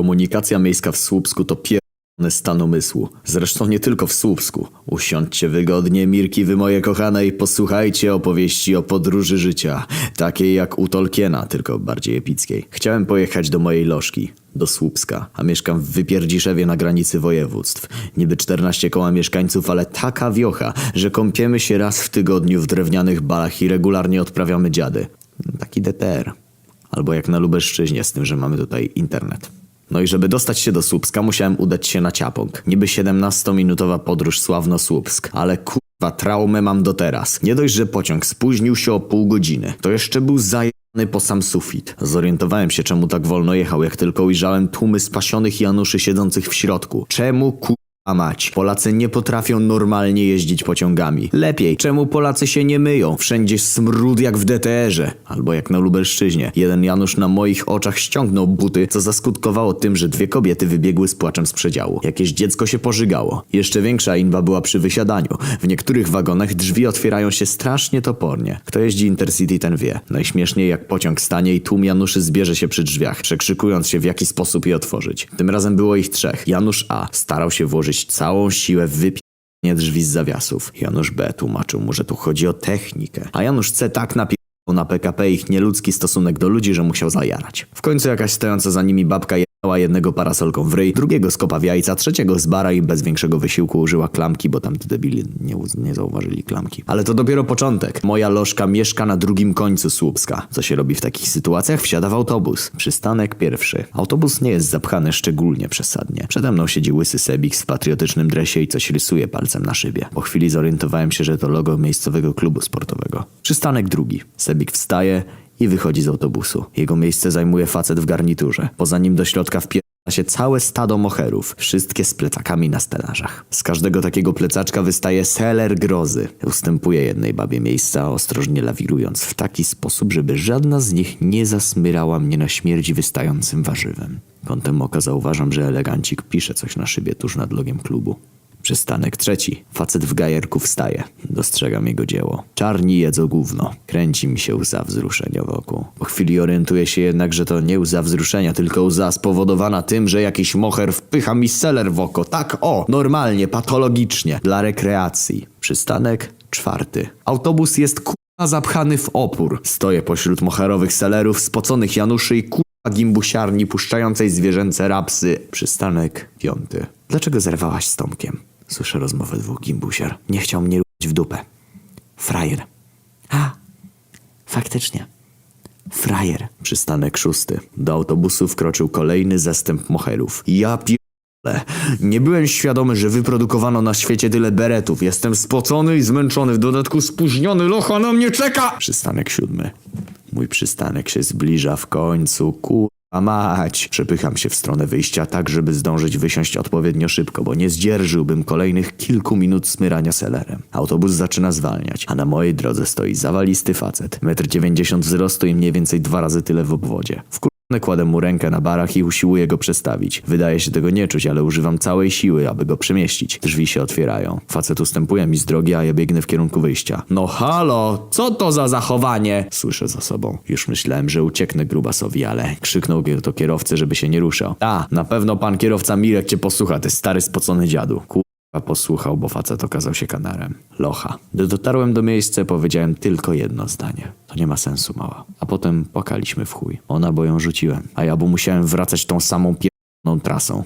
Komunikacja miejska w Słupsku to pierdolony stan umysłu. Zresztą nie tylko w Słupsku. Usiądźcie wygodnie, Mirki wy moje kochane i posłuchajcie opowieści o podróży życia. Takiej jak u Tolkiena, tylko bardziej epickiej. Chciałem pojechać do mojej lożki. Do Słupska, a mieszkam w Wypierdziszewie na granicy województw. Niby 14 koła mieszkańców, ale taka wiocha, że kąpiemy się raz w tygodniu w drewnianych balach i regularnie odprawiamy dziady. Taki DTR. Albo jak na Lubelszczyźnie, z tym, że mamy tutaj internet. No i żeby dostać się do Słupska, musiałem udać się na Ciapąg. Niby 17-minutowa podróż Sławno-Słupsk, ale kurwa, traumę mam do teraz. Nie dość, że pociąg spóźnił się o pół godziny, to jeszcze był zajebany po sam sufit. Zorientowałem się, czemu tak wolno jechał, jak tylko ujrzałem tłumy spasionych Januszy siedzących w środku. Czemu kurwa mać? Polacy nie potrafią normalnie jeździć pociągami. Lepiej, czemu Polacy się nie myją? Wszędzie smród jak w DTR-ze. Albo jak na Lubelszczyźnie. Jeden Janusz na moich oczach ściągnął buty, co zaskutkowało tym, że dwie kobiety wybiegły z płaczem z przedziału. Jakieś dziecko się pożygało. Jeszcze większa inba była przy wysiadaniu. W niektórych wagonach drzwi otwierają się strasznie topornie. Kto jeździ Intercity ten wie. Najśmieszniej jak pociąg stanie i tłum Januszy zbierze się przy drzwiach, przekrzykując się w jaki sposób je otworzyć. Tym razem było ich trzech. Janusz A starał się włożyć całą siłę w wypieranie drzwi z zawiasów. Janusz B tłumaczył mu, że tu chodzi o technikę. A Janusz C tak napił na PKP ich nieludzki stosunek do ludzi, że musiał zajarać. W końcu jakaś stojąca za nimi babka jechała jednego parasolką w ryj, drugiego skopa w jajca, trzeciego z bara i bez większego wysiłku użyła klamki, bo tam debili nie, nie zauważyli klamki. Ale to dopiero początek. Moja lożka mieszka na drugim końcu Słupska. Co się robi w takich sytuacjach? Wsiada w autobus. Przystanek pierwszy. Autobus nie jest zapchany szczególnie przesadnie. Przede mną siedzi łysy Sebix w patriotycznym dresie i coś rysuje palcem na szybie. Po chwili zorientowałem się, że to logo miejscowego klubu sportowego. Przystanek drugi. Sebik wstaje i wychodzi z autobusu. Jego miejsce zajmuje facet w garniturze. Poza nim do środka wpiera się całe stado moherów, wszystkie z plecakami na stelażach. Z każdego takiego plecaczka wystaje seler grozy. Ustępuje jednej babie miejsca, ostrożnie lawirując w taki sposób, żeby żadna z nich nie zasmyrała mnie na śmierć wystającym warzywem. Kątem oka zauważam, że elegancik pisze coś na szybie tuż nad logiem klubu. Przystanek trzeci. Facet w gajerku wstaje. Dostrzegam jego dzieło. Czarni jedzą gówno. Kręci mi się łza wzruszenia wokół. Po chwili orientuję się jednak, że to nie łza wzruszenia, tylko łza spowodowana tym, że jakiś moher wpycha mi seler w oko. Tak o, normalnie, patologicznie. Dla rekreacji. Przystanek czwarty. Autobus jest kurwa zapchany w opór. Stoję pośród moherowych selerów, spoconych Januszy i kurwa gimbusiarni puszczającej zwierzęce rapsy. Przystanek piąty. Dlaczego zerwałaś z Tomkiem? Słyszę rozmowę dwóch gimbusiar. Nie chciał mnie ruć w dupę. Frajer. A, faktycznie. Frajer. Przystanek szósty. Do autobusu wkroczył kolejny zastęp moherów. Ja pierdolę. Nie byłem świadomy, że wyprodukowano na świecie tyle beretów. Jestem spocony i zmęczony, w dodatku spóźniony. Locha na mnie czeka! Przystanek siódmy. Mój przystanek się zbliża w końcu. Kurwa mać. Przepycham się w stronę wyjścia tak, żeby zdążyć wysiąść odpowiednio szybko, bo nie zdzierżyłbym kolejnych kilku minut smyrania selerem. Autobus zaczyna zwalniać, a na mojej drodze stoi zawalisty facet. 1,90 m wzrostu i mniej więcej dwa razy tyle w obwodzie. Kładę mu rękę na barach i usiłuję go przestawić. Wydaje się tego nie czuć, ale używam całej siły, aby go przemieścić. Drzwi się otwierają. Facet ustępuje mi z drogi, a ja biegnę w kierunku wyjścia. No halo, co to za zachowanie? Słyszę za sobą. Już myślałem, że ucieknę grubasowi, ale krzyknął to kierowcy, żeby się nie ruszał. A, na pewno pan kierowca Mirek cię posłucha, ty stary spocony dziadu. Ku... A posłuchał, bo facet okazał się kanarem. Locha. Gdy dotarłem do miejsca, powiedziałem tylko jedno zdanie. To nie ma sensu, mała. Potem płakaliśmy w chuj. Ona, bo ją rzuciłem. A ja, bo musiałem wracać tą samą pierdoloną trasą.